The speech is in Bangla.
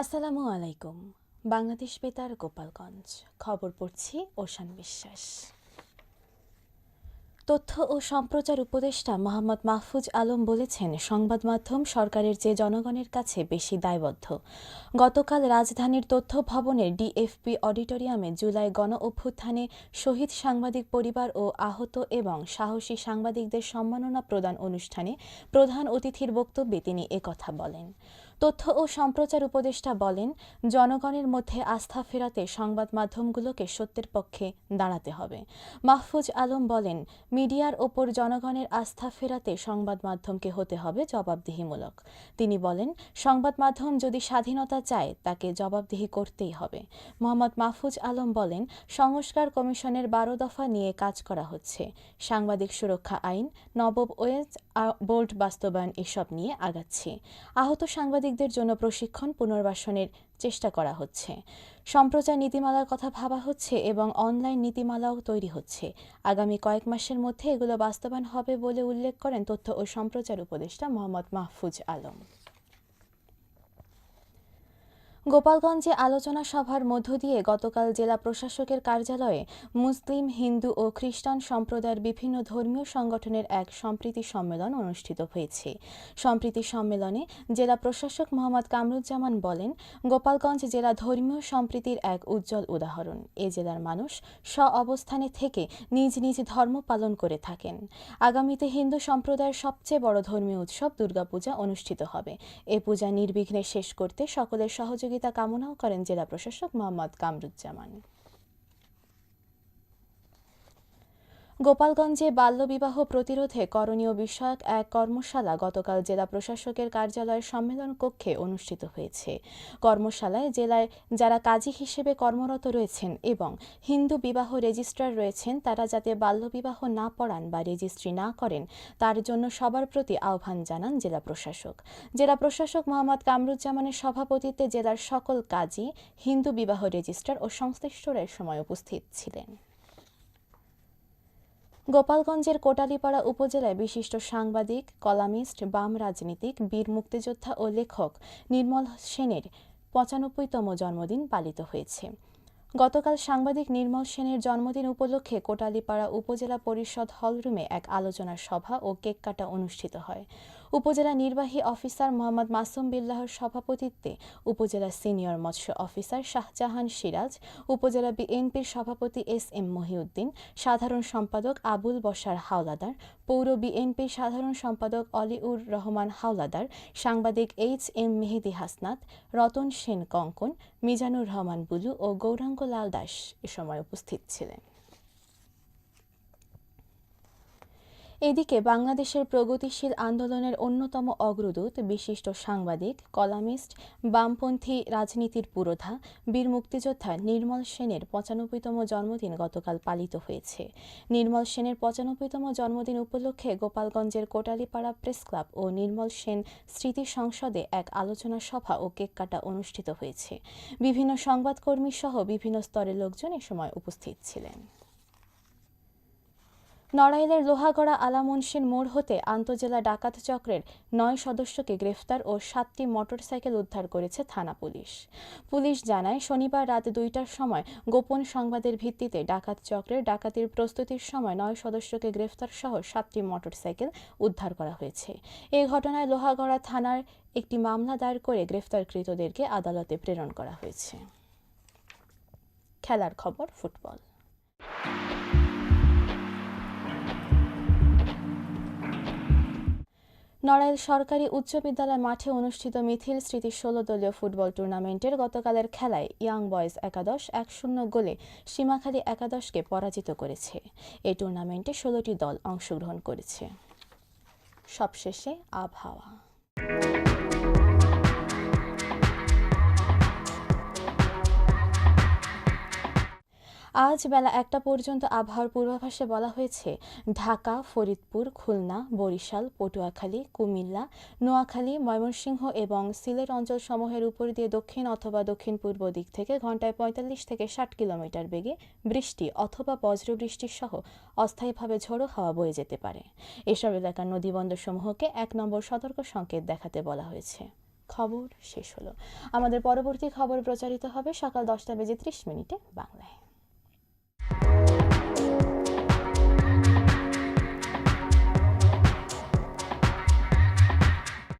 আসসালামু আলাইকুম। বাংলাদেশ বেতার গোপালগঞ্জ। খবর পড়ছি ওশান বিশ্বাস। তথ্য ও সম্প্রচার উপদেষ্টা মোহাম্মদ মাহফুজ আলম বলেছেন, সংবাদ মাধ্যম সরকারের চেয়ে জনগণের কাছে বেশি দায়বদ্ধ। গতকাল রাজধানীর তথ্য ভবনের ডিএফপি অডিটোরিয়ামে জুলাই গণ অভ্যুত্থানে শহীদ সাংবাদিক পরিবার ও আহত এবং সাহসী সাংবাদিকদের সম্মাননা প্রদান অনুষ্ঠানে প্রধান অতিথির বক্তব্যে তিনি একথা বলেন। তথ্য ও সম্প্রচার উপদেষ্টা বলেন, জনগণের মধ্যে আস্থা ফেরাতে সংবাদ মাধ্যমগুলোকে সত্যের পক্ষে দাঁড়াতে হবে। মাহফুজ আলম বলেন, মিডিয়ার ওপর জনগণের আস্থা ফেরাতে সংবাদ মাধ্যমকে হতে হবে জবাবদিহিমূলক। তিনি বলেন, সংবাদ মাধ্যম যদি স্বাধীনতা চায়, তাকে জবাবদিহি করতেই হবে। মোহাম্মদ মাহফুজ আলম বলেন, সংস্কার কমিশনের বারো দফা নিয়ে কাজ করা হচ্ছে। সাংবাদিক সুরক্ষা আইন নবব ওয়েজ বোর্ড বাস্তবায়ন এসব নিয়ে আগাচ্ছে। আহত সাংবাদিকদের জন্য প্রশিক্ষণ পুনর্বাসনের চেষ্টা করা হচ্ছে। সম্প্রচার নীতিমালার কথা ভাবা হচ্ছে এবং অনলাইন নীতিমালাও তৈরি হচ্ছে। আগামী কয়েক মাসের মধ্যে এগুলো বাস্তবায়ন হবে বলে উল্লেখ করেন তথ্য ও সম্প্রচার উপদেষ্টা মোহাম্মদ মাহফুজ আলম। গোপালগঞ্জে আলোচনা সভার মধ্য দিয়ে গতকাল জেলা প্রশাসকের কার্যালয়ে মুসলিম, হিন্দু ও খ্রিস্টান সম্প্রদায়ের বিভিন্ন ধর্মীয় সংগঠনের এক সম্প্রীতি সম্মেলন অনুষ্ঠিত হয়েছে। সম্প্রীতি সম্মেলনে জেলা প্রশাসক মোহাম্মদ কামরুজ্জামান বলেন, গোপালগঞ্জ জেলা ধর্মীয় সম্প্রীতির এক উজ্জ্বল উদাহরণ। এ জেলার মানুষ স্ব অবস্থানে থেকে নিজ নিজ ধর্ম পালন করে থাকেন। আগামীতে হিন্দু সম্প্রদায়ের সবচেয়ে বড় ধর্মীয় উৎসব দুর্গাপূজা অনুষ্ঠিত হবে। এ পূজা নির্বিঘ্নে শেষ করতে সকলের সহযোগিতা সহযোগিতা কামনাও করেন জেলা প্রশাসক মোহাম্মদ কামরুজ্জামান। গোপালগঞ্জে বাল্যবিবাহ প্রতিরোধে করণীয় বিষয়ক এক কর্মশালা গতকাল জেলা প্রশাসকের কার্যালয়ের সম্মেলন কক্ষে অনুষ্ঠিত হয়েছে। কর্মশালায় জেলায় যারা কাজী হিসেবে কর্মরত রয়েছেন এবং হিন্দু বিবাহ রেজিস্ট্রার রয়েছেন, তারা যাতে বাল্যবিবাহ না পড়ান বা রেজিস্ট্রি না করেন, তার জন্য সবার প্রতি আহ্বান জানান জেলা প্রশাসক। জেলা প্রশাসক মোহাম্মদ কামরুজ্জামানের সভাপতিত্বে জেলার সকল কাজী হিন্দু বিবাহ রেজিস্ট্রার ও সংশ্লিষ্টরা সময় উপস্থিত ছিলেন। গোপালগঞ্জের কোটালীপাড়া উপজেলায় বিশিষ্ট সাংবাদিক, কলামিস্ট, বাম রাজনীতিক, বীর মুক্তিযোদ্ধা ও লেখক নির্মল সেনের পঁচানব্বইতম জন্মদিন পালিত হয়েছে। গতকাল সাংবাদিক নির্মল সেনের জন্মদিন উপলক্ষে কোটালীপাড়া উপজেলা পরিষদ হলরুমে এক আলোচনা সভা ও কেক কাটা অনুষ্ঠিত হয়। উপজেলা নির্বাহী অফিসার মোহাম্মদ মাসুম বিল্লাহর সভাপতিত্বে উপজেলা সিনিয়র মৎস্য অফিসার শাহজাহান সিরাজ, উপজেলা বিএনপির সভাপতি এস এম মহিউদ্দিন, সাধারণ সম্পাদক আবুল বসার হাওলাদার, পৌর বিএনপির সাধারণ সম্পাদক অলিউর রহমান হাওলাদার, সাংবাদিক এইচ এম মেহেদি হাসনাত, রতন সেন কঙ্কন মিজানুর রহমান বুলু ও গৌরাঙ্গ লাল দাস এ সময় উপস্থিত ছিলেন। এদিকে বাংলাদেশের প্রগতিশীল আন্দোলনের অন্যতম অগ্রদূত বিশিষ্ট সাংবাদিক, কলামিস্ট, বামপন্থী রাজনীতির পুরোধা, বীর মুক্তিযোদ্ধা নির্মল সেনের পঁচানব্বইতম জন্মদিন গতকাল পালিত হয়েছে। নির্মল সেনের পঁচানব্বইতম জন্মদিন উপলক্ষে গোপালগঞ্জের কোটালীপাড়া প্রেস ক্লাব ও নির্মল সেন স্মৃতি সংসদে এক আলোচনা সভা ও কেক কাটা অনুষ্ঠিত হয়েছে। বিভিন্ন সংবাদকর্মী সহ বিভিন্ন স্তরের লোকজন এ সময় উপস্থিত ছিলেন। নড়াইলের লোহাগড়া আলামুনসিন মোড় হতে আন্তজেলা ডাকাত চক্রের নয় সদস্যকে গ্রেফতার ও সাতটি মোটরসাইকেল উদ্ধার করেছে থানা পুলিশ। পুলিশ জানায়, শনিবার রাত দুইটার সময় গোপন সংবাদের ভিত্তিতে ডাকাত চক্রের ডাকাতির প্রস্তুতির সময় নয় সদস্যকে গ্রেফতার সহ সাতটি মোটরসাইকেল উদ্ধার করা হয়েছে। এই ঘটনায় লোহাগড়া থানার একটি মামলা দায়ের করে গ্রেফতারকৃতদেরকে আদালতে প্রেরণ করা হয়েছে। খেলার খবর, ফুটবল। নড়াইল সরকারি উচ্চ বিদ্যালয় মাঠে অনুষ্ঠিত মিথিল স্মৃতি ষোলো দলীয় ফুটবল টুর্নামেন্টের গতকালের খেলায় ইয়াং বয়েজ একাদশ এক শূন্য গোলে সীমাখালী একাদশকে পরাজিত করেছে। এই টুর্নামেন্টে ষোলোটি দল অংশগ্রহণ করেছে। সবশেষে আবহাওয়া। আজ বেলা একটা পর্যন্ত আবহাওয়ার পূর্বাভাসে বলা হয়েছে, ঢাকা, ফরিদপুর, খুলনা, বরিশাল, পটুয়াখালী, কুমিল্লা, নোয়াখালী, ময়মনসিংহ এবং সিলেট অঞ্চল সমূহের উপর দিয়ে দক্ষিণ অথবা দক্ষিণ পূর্ব দিক থেকে ঘন্টায় পঁয়তাল্লিশ থেকে ষাট কিলোমিটার বেগে বৃষ্টি অথবা বজ্রবৃষ্টির সহ অস্থায়ীভাবে ঝোড়ো হাওয়া বয়ে যেতে পারে। এসব এলাকার নদীবন্দরসমূহকে এক নম্বর সতর্ক সংকেত দেখাতে বলা হয়েছে। খবর শেষ হলো। আমাদের পরবর্তী খবর প্রচারিত হবে সকাল দশটা বেজে ত্রিশ মিনিটে বাংলায়।